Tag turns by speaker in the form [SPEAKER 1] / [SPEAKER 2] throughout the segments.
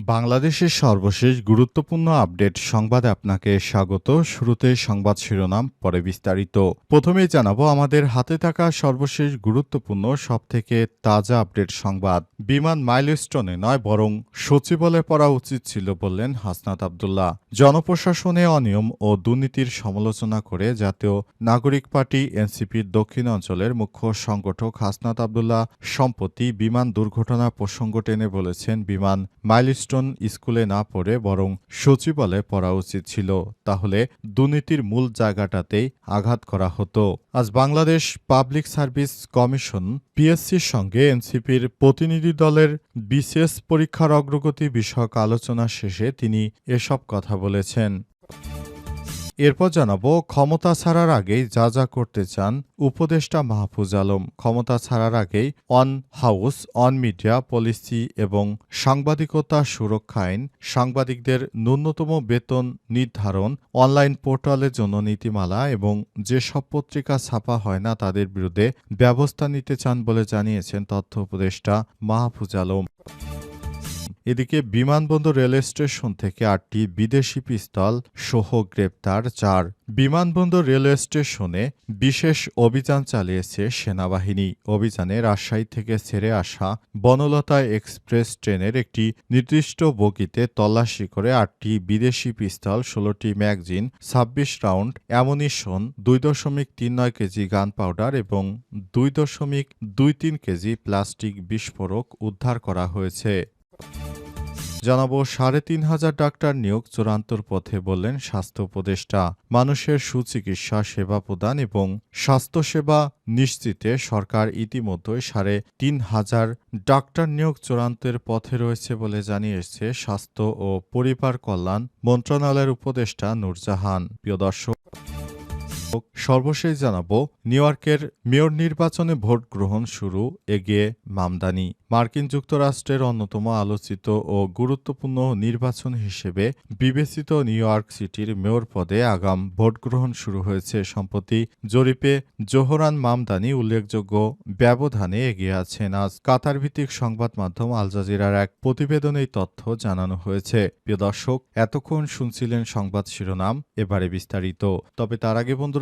[SPEAKER 1] বাংলাদেশের সর্বশেষ গুরুত্বপূর্ণ আপডেট সংবাদে আপনাকে স্বাগত। শুরুতে সংবাদ শিরোনাম, পরে বিস্তারিত। প্রথমেই জানাব, আমাদের হাতে থাকা সর্বশেষ গুরুত্বপূর্ণ, সবথেকে তাজা আপডেট সংবাদ। বিমান মাইলস্টোনে নয়, বরং সচিবালয়ে পড়া উচিত ছিল বললেন হাসনাত আবদুল্লাহ। জনপ্রশাসনে অনিয়ম ও দুর্নীতির সমালোচনা করে জাতীয় নাগরিক পার্টি এনসিপির দক্ষিণ অঞ্চলের মুখ্য সংগঠক হাসনাত আবদুল্লাহ সম্প্রতি বিমান দুর্ঘটনা প্রসঙ্গ টেনে বলেছেন। বিমান মাইলস্টোন স্কুলে না পড়ে বরং সচিবালয়ে পড়া উচিত ছিল, তাহলে দুর্নীতির মূল জায়গাটাতেই আঘাত করা হতো। আজ বাংলাদেশ পাবলিক সার্ভিস কমিশন, পিএসসির সঙ্গে এনসিপির প্রতিনিধি দলের বিশেষ পরীক্ষার অগ্রগতি বিষয়ক আলোচনা শেষে তিনি এসব কথা বলেছেন। এরপর জানাব, ক্ষমতা ছাড়ার আগেই যা যা করতে চান, উপদেষ্টা মাহফুজ আলম। ক্ষমতা ছাড়ার আগেই on house, on media, policy এবং সাংবাদিকতা সুরক্ষা আইন, সাংবাদিকদের ন্যূনতম বেতন নির্ধারণ, অনলাইন পোর্টালের জন্য নীতিমালা এবং যেসব পত্রিকা ছাপা হয় না তাদের বিরুদ্ধে ব্যবস্থা নিতে চান বলে জানিয়েছেন তথ্য উপদেষ্টা মাহফুজ আলম। এদিকে বিমানবন্দর রেল স্টেশন থেকে আটটি বিদেশি পিস্তল সহ গ্রেপ্তার চার। বিমানবন্দর রেলওয়ে স্টেশনে বিশেষ অভিযান চালিয়েছে সেনাবাহিনী। অভিযানে রাজশাহী থেকে ছেড়ে আসা বনলতা এক্সপ্রেস ট্রেনের একটি নির্দিষ্ট বগিতে তল্লাশি করে আটটি বিদেশি পিস্তল, ষোলোটি ম্যাগজিন, ছাব্বিশ রাউন্ড অ্যামুনিশন, দুই দশমিক তিন নয় কেজি গান পাউডার এবং দুই দশমিক দুই তিন কেজি প্লাস্টিক বিস্ফোরক উদ্ধার করা হয়েছে। জানাব, সাড়ে তিন হাজার ডাক্তার নিয়োগ চূড়ান্তর পথে বললেন স্বাস্থ্য উপদেষ্টা। মানুষের সুচিকিৎসা সেবা প্রদান এবং স্বাস্থ্যসেবা নিশ্চিতে সরকার ইতিমধ্যেই সাড়ে তিন হাজার ডাক্তার নিয়োগ চূড়ান্তের পথে রয়েছে বলে জানিয়েছে স্বাস্থ্য ও পরিবার কল্যাণ মন্ত্রণালয়ের উপদেষ্টা নূরজাহান। প্রিয় দর্শক সর্বশেষ জানাব, নিউ ইয়র্কের মেয়র নির্বাচনে ভোট গ্রহণ শুরু, এগিয়ে মামদানি। মার্কিন যুক্তরাষ্ট্রের অন্যতম আলোচিত ও গুরুত্বপূর্ণ নির্বাচন হিসেবে বিবেচিত নিউ ইয়র্ক সিটির মেয়র পদে আগাম ভোট গ্রহণ শুরু হয়েছে। সম্প্রতি জরিপে জোহরান মামদানি উল্লেখযোগ্য ব্যবধানে এগিয়ে আছেন। আজ কাতার ভিত্তিক সংবাদ মাধ্যম আল জাজিরার এক প্রতিবেদনে তথ্য জানানো হয়েছে। প্রিয় দর্শক, এতক্ষণ শুনছিলেন সংবাদ শিরোনাম, এবারে বিস্তারিত। তবে তার আগে বন্ধুরা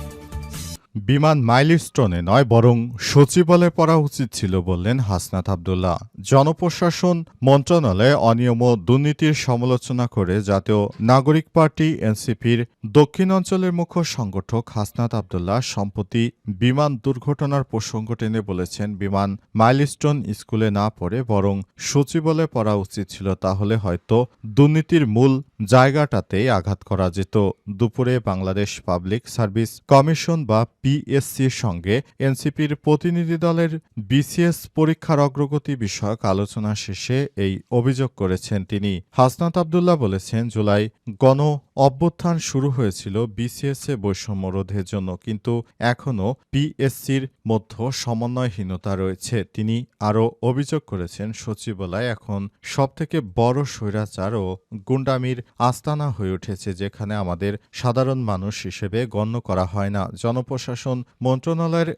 [SPEAKER 1] বিমান মাইলস্টোনে নয়, বরং সচিবালয়ে পড়া উচিত ছিল বললেন হাসনাত আবদুল্লাহ। জনপ্রশাসন মন্ত্রণালয়ে অনিয়ম ও দুর্নীতির সমালোচনা করে জাতীয় নাগরিক পার্টি, এনসিপির দক্ষিণ অঞ্চলের মুখ্য সংগঠক হাসনাত আবদুল্লাহ সম্প্রতি বিমান দুর্ঘটনার প্রসঙ্গ টেনে বলেছেন, বিমান মাইলস্টোন স্কুলে না পড়ে বরং সচিবালয়ে পড়া উচিত ছিল, তাহলে হয়তো দুর্নীতির মূল জায়গাটাতেই আঘাত করা যেত। দুপুরে বাংলাদেশ পাবলিক সার্ভিস কমিশন বা পিএসসির সঙ্গে এনসিপির প্রতিনিধি দলের বিসিএস পরীক্ষার অগ্রগতি বিষয়ক আলোচনা শেষে এই অভিযোগ করেছেন তিনি। হাসনাত আবদুল্লাহ বলেছেন, জুলাই গণ অভ্যুত্থান শুরু হয়েছিল বিসিএস এ বৈষম্য রোধের জন্য, কিন্তু এখনও পিএসসির মধ্যে সমন্বয়হীনতা রয়েছে। তিনি আরও অভিযোগ করেছেন, সচিবালয় এখন সবথেকে বড় স্বৈরাচার ও গুন্ডামির আস্তানা হয়ে উঠেছে, যেখানে আমাদের সাধারণ মানুষ হিসেবে গণ্য করা হয় না। জনপ্রশাসন মন্ত্রণালয়ের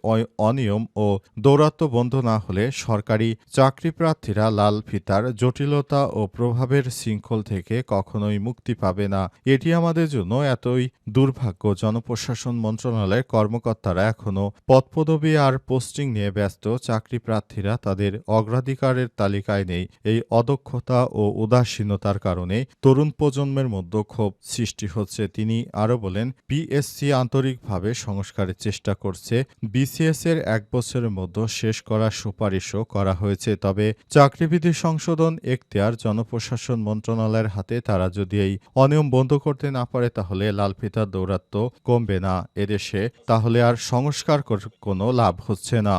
[SPEAKER 1] অনিয়ম ও দৌরাত্ম বন্ধ না হলে সরকারি চাকরি প্রার্থীরা লাল ফিতার জটিলতা ও প্রভাবের শৃঙ্খল থেকে কখনোই মুক্তি পাবে না। এটি আমাদের জন্য এতই দুর্ভাগ্য। জনপ্রশাসন মন্ত্রণালয়ের কর্মকর্তারা এখনও পদপদবি আর পোস্টিং নিয়ে ব্যস্ত। চাকরি প্রার্থীরা তাদের অগ্রাধিকারের তালিকায় নেই। এই অদক্ষতা ও উদাসীনতার কারণে তরুণ প্রজন্মের মধ্যে ক্ষোভ সৃষ্টি হচ্ছে। তিনি আরও বলেন পিএসসি আন্তরিকভাবে সংস্কারের চেষ্টা করছে। বিসিএস এর এক বছরের মধ্যে শেষ করার সুপারিশও করা হয়েছে। তবে চাকরিবিধি সংশোধন, এখতিয়ার জনপ্রশাসন মন্ত্রণালয়ের হাতে। তারা যদি এই অনিয়ম বন্ধ করতে না পারে তাহলে লালফিতার দৌরাত্ম কমবে না এদেশে, তাহলে আর সংস্কার কোনো লাভ হচ্ছে না।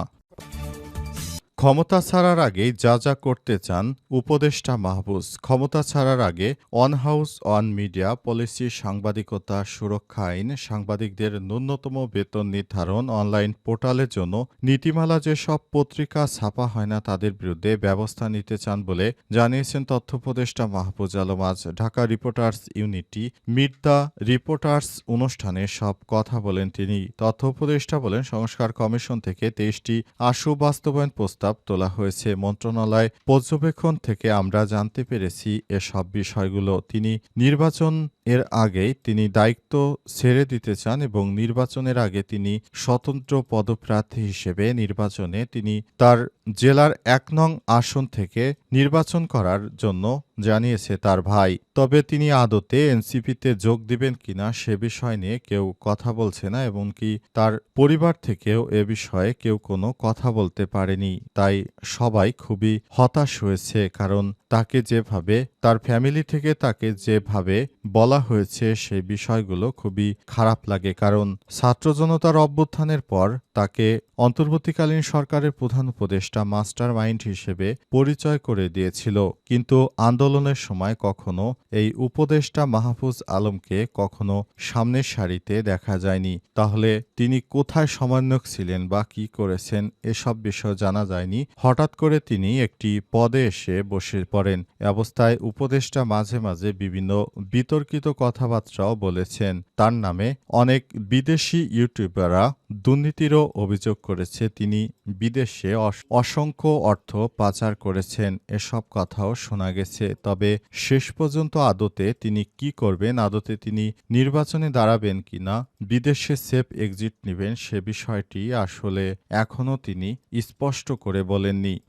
[SPEAKER 1] ক্ষমতা ছাড়ার আগেই যা যা করতে চান, উপদেষ্টা মাহবুজ। ক্ষমতা ছাড়ার আগে on house, on media, policy, সাংবাদিকতা, সুরক্ষা আইন, সাংবাদিকদের ন্যূনতম বেতন নির্ধারণ, অনলাইন পোর্টালের জন্য নীতিমালা যেসব পত্রিকা ছাপা হয় না, তাদের বিরুদ্ধে ব্যবস্থা নিতে চান বলে জানিয়েছেন তথ্য উপদেষ্টা মাহবুজ আলম। আজ Dhaka reporters unity meet the reporters অনুষ্ঠানে সব কথা বলেন তিনি। তথ্য উপদেষ্টা বলেন, সংস্কার কমিশন থেকে তেইশটি আশু বাস্তবায়ন প্রস্তাব তোলা হয়েছে। মন্ত্রণালয় পর্যবেক্ষণ থেকে আমরা জানতে পেরেছি এসব বিষয়গুলো। তিনি নির্বাচন এর আগেই তিনি দায়িত্ব ছেড়ে দিতে চান এবং নির্বাচনের আগে তিনি স্বতন্ত্র পদপ্রার্থী হিসেবে নির্বাচনে তিনি তার জেলার এক নং আসন থেকে নির্বাচন করার জন্য জানিয়েছে তার ভাই। তবে তিনি আদতে এনসিপিতে যোগ দিবেন কিনা সে বিষয় নিয়ে কেউ কথা বলছে না, এমনকি তার পরিবার থেকেও এ বিষয়ে কেউ কোনো কথা বলতে পারেনি। তাই সবাই খুবই হতাশ হয়েছে, কারণ তাকে যেভাবে, তার ফ্যামিলি থেকে তাকে যেভাবে বলা হয়েছে সেই বিষয়গুলো খুবই খারাপ লাগে কারণ ছাত্র জনতার অভ্যুত্থানের পর তাকে অন্তর্বর্তীকালীন সরকারের প্রধান উপদেষ্টা মাস্টার মাইন্ড হিসেবে পরিচয় করে দিয়েছিল। কিন্তু আন্দোলনের সময় কখনো এই উপদেষ্টা মাহফুজ আলমকে কখনো সামনের সারিতে দেখা যায়নি। তাহলে তিনি কোথায় সমন্বয়ক ছিলেন বা কি করেছেন এসব বিষয় জানা যায়নি। হঠাৎ করে তিনি একটি পদে এসে বসে পড়েন। অবস্থায় উপদেষ্টা মাঝে মাঝে বিভিন্ন বিতর্কিত কথাবার্তাও বলেছেন। তার নামে অনেক বিদেশি ইউটিউবাররা দুর্নীতিরও অভিযোগ করেছে। তিনি বিদেশে অসংখ্য অর্থ পাচার করেছেন। এসব কথাও শোনা গেছে। তবে শেষ পর্যন্ত আদতে তিনি কি করবেন, আদতে তিনি নির্বাচনে দাঁড়াবেন কিনা বিদেশে সেফ এক্সিট নেবেন সে বিষয়টি আসলে এখনও তিনি স্পষ্ট করে বলেননি।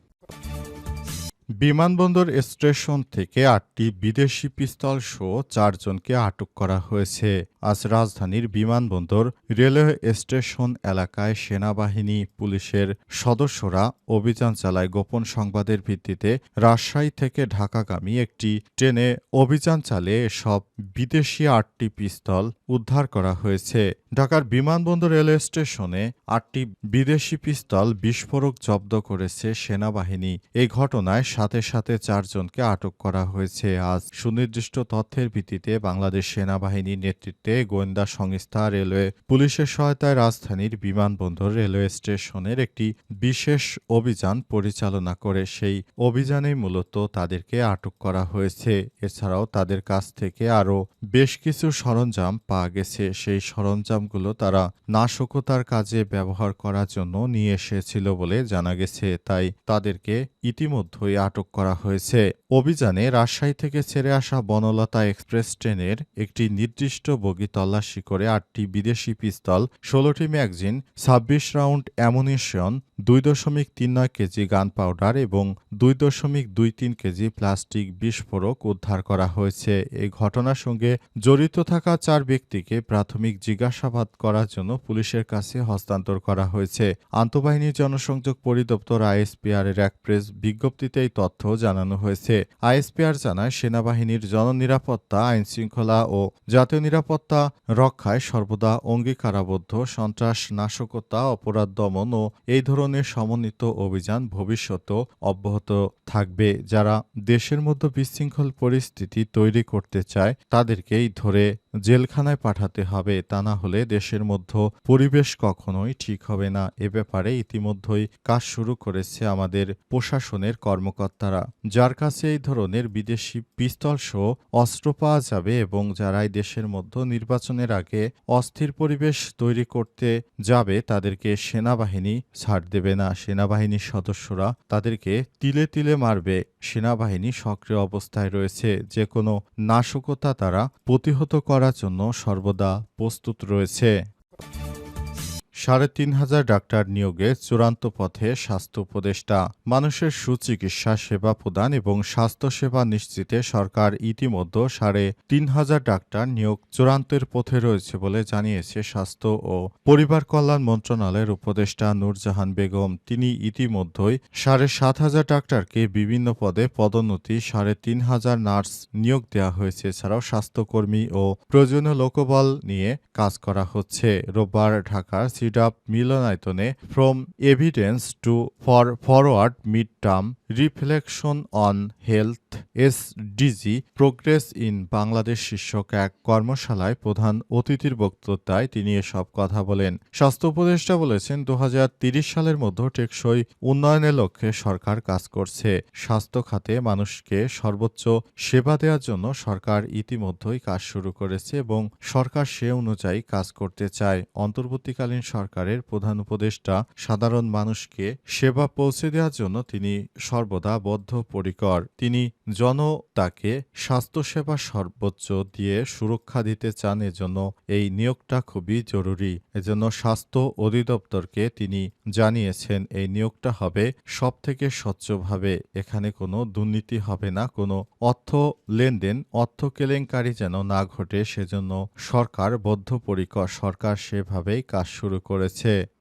[SPEAKER 1] বিমানবন্দর স্টেশন থেকে আটটি বিদেশি পিস্তল সহ চারজনকে আটক করা হয়েছে। আজ রাজধানীর বিমানবন্দর রেলওয়ে স্টেশন এলাকায় সেনাবাহিনী, পুলিশের সদস্যরা অভিযান চালায়। গোপন সংবাদের ভিত্তিতে রাজশাহী থেকে ঢাকাগামী একটি ট্রেনে অভিযান চালিয়ে সব বিদেশি আটটি পিস্তল উদ্ধার করা হয়েছে। ঢাকার বিমানবন্দর রেলওয়ে স্টেশনে আটটি বিদেশি পিস্তল বিস্ফোরক জব্দ করেছে সেনাবাহিনী। এই ঘটনায় সাথে সাথে চারজনকে আটক করা হয়েছে। আজ সুনির্দিষ্ট তথ্যের ভিত্তিতে বাংলাদেশ সেনাবাহিনীর নেতৃত্বে গোয়েন্দা সংস্থা রেলওয়ে পুলিশের সহায়তায় রাজধানীর বিমানবন্দর রেলওয়ে স্টেশনের একটি বিশেষ অভিযান পরিচালনা করে। সেই অভিযানে মূলত তাদেরকে আটক করা হয়েছে। এছাড়াও তাদের কাছ থেকে আরও বেশ কিছু সরঞ্জাম পাওয়া গেছে। সেই সরঞ্জামগুলো তারা নাশকতার কাজে ব্যবহার করার জন্য নিয়ে এসেছিল বলে জানা গেছে। তাই তাদেরকে ইতিমধ্যেই আটক করা হয়েছে। অভিযানে রাজশাহী থেকে ছেড়ে আসা বনলতা এক্সপ্রেস ট্রেনের একটি নির্দিষ্ট বগি তল্লাশি করে আটটি বিদেশি পিস্তল, ষোলোটি ম্যাগজিন, ছাব্বিশ রাউন্ড অ্যামুনিশন, দুই দশমিক তিন নয় কেজি গান পাউডার এবং দুই দশমিক দুই তিন কেজি প্লাস্টিক বিস্ফোরক উদ্ধার করা হয়েছে। এই ঘটনার সঙ্গে জড়িত থাকা চার ব্যক্তিকে প্রাথমিক জিজ্ঞাসাবাদ করার জন্য পুলিশের কাছে হস্তান্তর করা হয়েছে। আন্তঃবাহিনী জনসংযোগ পরিদপ্তর আইএসপিআর এর এক প্রেস বিজ্ঞপ্তিতে এই তথ্য জানানো হয়েছে। আইএসপিআর জানায়, সেনাবাহিনীর জননিরাপত্তা, আইনশৃঙ্খলা ও জাতীয় নিরাপত্তা রক্ষায় সর্বদা অঙ্গীকারাবদ্ধ, সন্ত্রাস, নাশকতা, অপরাধ দমন ও এই ধরনের সমন্বিত অভিযান ভবিষ্যতেও অব্যাহত থাকবে। যারা দেশের মধ্যে বিশৃঙ্খল পরিস্থিতি তৈরি করতে চায়, তাদেরকেই ধরে জেলখানায় পাঠাতে হবে, তা না হলে দেশের মধ্যে পরিবেশ কখনোই ঠিক হবে না। এ ব্যাপারে ইতিমধ্যেই কাজ শুরু করেছে আমাদের প্রশাসনের কর্মকর্তারা। যার কাছে এই ধরনের বিদেশি পিস্তল সহ অস্ত্র পাওয়া যাবে এবং যারাই দেশের মধ্যে নির্বাচনের আগে অস্থির পরিবেশ তৈরি করতে যাবে, তাদেরকে সেনাবাহিনী ছাড় দেবে না। সেনাবাহিনীর সদস্যরা তাদেরকে তিলে তিলে মারবে। সেনাবাহিনী সক্রিয় অবস্থায় রয়েছে। যে কোনো নাশকতা তারা প্রতিহত করার জন্য সর্বদা প্রস্তুত রয়েছে। সাড়ে তিন হাজার ডাক্তার নিয়োগে চূড়ান্ত পথে স্বাস্থ্য উপদেষ্টা, মানুষের সুচিকিৎসা সেবা প্রদান এবং স্বাস্থ্যসেবা নিশ্চিতে সরকার ইতিমধ্যে সাড়ে তিন হাজার ডাক্তার নিয়োগ চূড়ান্তের পথে রয়েছে বলে জানিয়েছে স্বাস্থ্য ও পরিবার কল্যাণ মন্ত্রণালয়ের উপদেষ্টা নূরজাহান বেগম। তিনি ইতিমধ্যেই সাড়ে সাত হাজার ডাক্তারকে বিভিন্ন পদে পদোন্নতি, সাড়ে তিন হাজার নার্স নিয়োগ দেওয়া হয়েছে। এছাড়াও স্বাস্থ্যকর্মী ও প্রয়োজনীয় লোকবল নিয়ে কাজ করা হচ্ছে। রোববার ঢাকার সিডাপ মিলনায়তনে from evidence to for forward mid term reflection on health SDG progress in Bangladesh শীর্ষক এক কর্মশালায় প্রধান অতিথির বক্তৃতায় তিনি এসব কথা বলেন। স্বাস্থ্য উপদেষ্টা বলেছেন দু সালের মধ্যে টেকসই উন্নয়নের লক্ষ্যে সরকার কাজ করছে। স্বাস্থ্য খাতে মানুষকে সর্বোচ্চ সেবা দেওয়ার জন্য সরকার ইতিমধ্যেই কাজ শুরু করেছে এবং সরকার সে অনুযায়ী কাজ করতে চায়। অন্তর্বর্তীকালীন সরকারের প্রধান উপদেষ্টা সাধারণ মানুষকে সেবা পৌঁছে দেওয়ার জন্য তিনি সর্বদা বদ্ধপরিকর। তিনি জনতাকে স্বাস্থ্যসেবা সর্বোচ্চ দিয়ে সুরক্ষা দিতে চান, এজন্য এই নিয়োগটা খুবই জরুরি। এজন্য স্বাস্থ্য অধিদপ্তরকে তিনি জানিয়েছেন, এই নিয়োগটা হবে সব থেকে স্বচ্ছভাবে। এখানে কোনো দুর্নীতি হবে না, কোনো অর্থ লেনদেন, অর্থ কেলেঙ্কারি যেন না ঘটে, সেজন্য সরকার বদ্ধপরিকর। সরকার সেভাবেই কাজ শুরু করেছে।